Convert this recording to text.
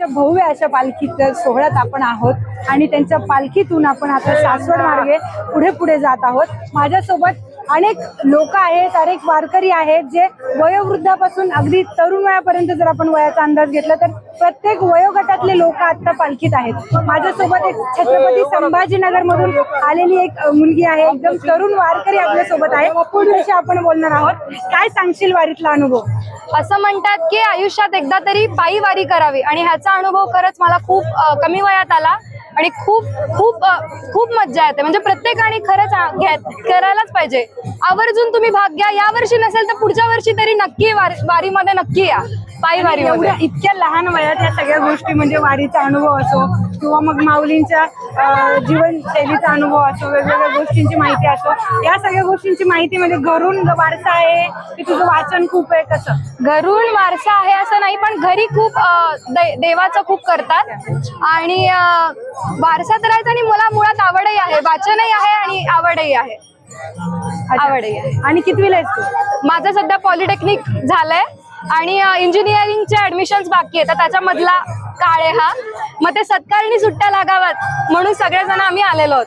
भव्य अशा पालखीच्या सोहळ्यात आपण आहोत आणि त्यांच्या पालखीतून आपण आता सासवड मार्गे पुढे पुढे जात आहोत. माझ्यासोबत अनेक लोक आहेत अनेक वारकरी आहेत जे वयोवृद्धापासून अगदी तरुण वयापर्यंत जर आपण वयाचा अंदाज घेतला तर प्रत्येक वयोगटातले लोक आता पालखीत आहेत. माझ्यासोबत एक छत्रपती संभाजीनगर मधून आलेली एक मुलगी आहे. एकदम तरुण वारकरी आपल्यासोबत आहे. पुढे आपण बोलणार आहोत. काय सांगशील वारीतला अनुभव? असं म्हणतात की आयुष्यात एकदा तरी पायी वारी करावी. आणि ह्याचा अनुभव खरंच मला खूप कमी वयात आला. आणि खूप खूप खूप मज्जा येते. म्हणजे प्रत्येकाने खरंच घ्या- करायलाच पाहिजे. आवर्जून तुम्ही भाग घ्या. या वर्षी नसेल तर पुढच्या वर्षी तरी नक्की वारी- वारीमध्ये नक्की या. पायी एवढ्या इतक्या लहान वयात या सगळ्या गोष्टी म्हणजे वारीचा अनुभव असो किंवा मग माऊलींच्या जीवनशैलीचा अनुभव असो वेगवेगळ्या गोष्टींची माहिती असो या सगळ्या गोष्टींची माहिती म्हणजे घरून वारसा आहे की तुझं वाचन खूप आहे कसं घरून वारसा आहे असं नाही पण घरी खूप देवाचं खूप करतात. आणि वारसा तर आहेच आणि मला मुळात आवडही आहे. वाचनही आहे आणि आवडही आहे. आवडही आहे. आणि कितवीला आहेस तू? माझं सध्या पॉलिटेक्निक झालंय आणि इंजिनिअरिंगचे ऍडमिशन्स बाकी आहेत. तर त्याच्यामधला काळ आहे हा. मग ते सत्कारणी सुट्ट्या लागाव्यात म्हणून सगळेजण आम्ही आलेलो आहोत.